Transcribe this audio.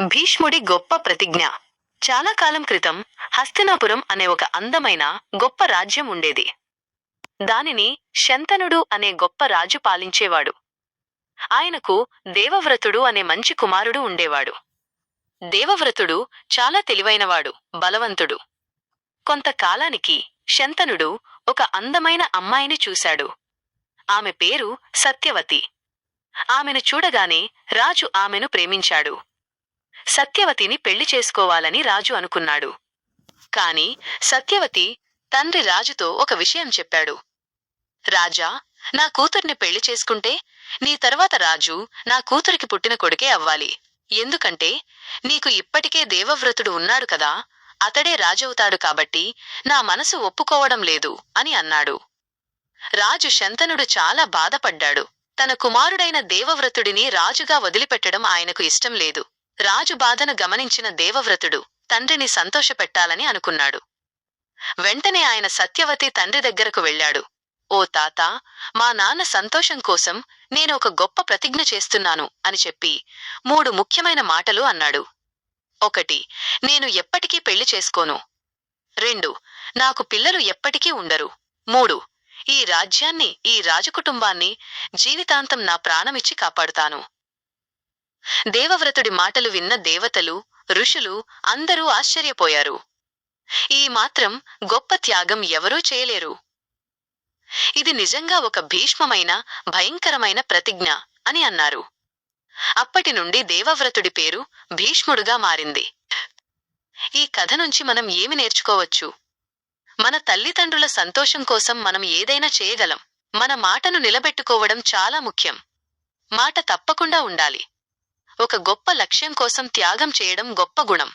భీష్ముడి గొప్ప ప్రతిజ్ఞ. చాలా కాలం క్రితం హస్తినాపురం అనే ఒక అందమైన గొప్ప రాజ్యం ఉండేది. దానిని శంతనుడు అనే గొప్ప రాజు పాలించేవాడు. ఆయనకు దేవవ్రతుడు అనే మంచి కుమారుడు ఉండేవాడు. దేవవ్రతుడు చాలా తెలివైనవాడు బలవంతుడు. కొంతకాలానికి శంతనుడు ఒక అందమైన అమ్మాయిని చూశాడు. ఆమె పేరు సత్యవతి. ఆమెను చూడగానే రాజు ఆమెను ప్రేమించాడు. సత్యవతిని పెళ్ళి చేసుకోవాలని రాజు అనుకున్నాడు. కాని సత్యవతి తండ్రి రాజుతో ఒక విషయం చెప్పాడు. రాజా నా కూతుర్ని పెళ్ళి చేసుకుంటే నీ తర్వాత రాజు నా కూతురికి పుట్టిన కొడుకే అవ్వాలి. ఎందుకంటే నీకు ఇప్పటికే దేవవ్రతుడు ఉన్నాడు కదా అతడే రాజవుతాడు కాబట్టి నా మనసు ఒప్పుకోవడం లేదు అని అన్నాడు. రాజు శంతనుడు చాలా బాధపడ్డాడు. తన కుమారుడైన దేవవ్రతుడిని రాజుగా వదిలిపెట్టడం ఆయనకు ఇష్టం లేదు. రాజు బాధను గమనించిన దేవవ్రతుడు తండ్రిని సంతోషపెట్టాలని అనుకున్నాడు. వెంటనే ఆయన సత్యవతి తండ్రి దగ్గరకు వెళ్ళాడు. ఓ తాత మా నాన్న సంతోషం కోసం నేను ఒక గొప్ప ప్రతిజ్ఞ చేస్తున్నాను అని చెప్పి మూడు ముఖ్యమైన మాటలు అన్నాడు. ఒకటి నేను ఎప్పటికీ పెళ్ళి చేసుకోను. రెండు నాకు పిల్లలు ఎప్పటికీ ఉండరు. మూడు ఈ రాజ్యాన్ని ఈ రాజకుటుంబాన్ని జీవితాంతం నా ప్రాణమిచ్చి కాపాడుతాను. దేవవ్రతుడి మాటలు విన్న దేవతలు ఋషులు అందరూ ఆశ్చర్యపోయారు. ఈ మాత్రం గొప్ప త్యాగం ఎవరూ చేయలేరు. ఇది నిజంగా ఒక భీష్మమైన భయంకరమైన ప్రతిజ్ఞ అని అన్నారు. అప్పటి నుండి దేవవ్రతుడి పేరు భీష్ముడుగా మారింది. ఈ కథ నుంచి మనం ఏమి నేర్చుకోవచ్చు? మన తల్లిదండ్రుల సంతోషం కోసం మనం ఏదైనా చేయగలం. మన మాటను నిలబెట్టుకోవడం చాలా ముఖ్యం. మాట తప్పకుండా ఉండాలి. ఒక గొప్ప లక్ష్యం కోసం త్యాగం చేయడం గొప్ప గుణం.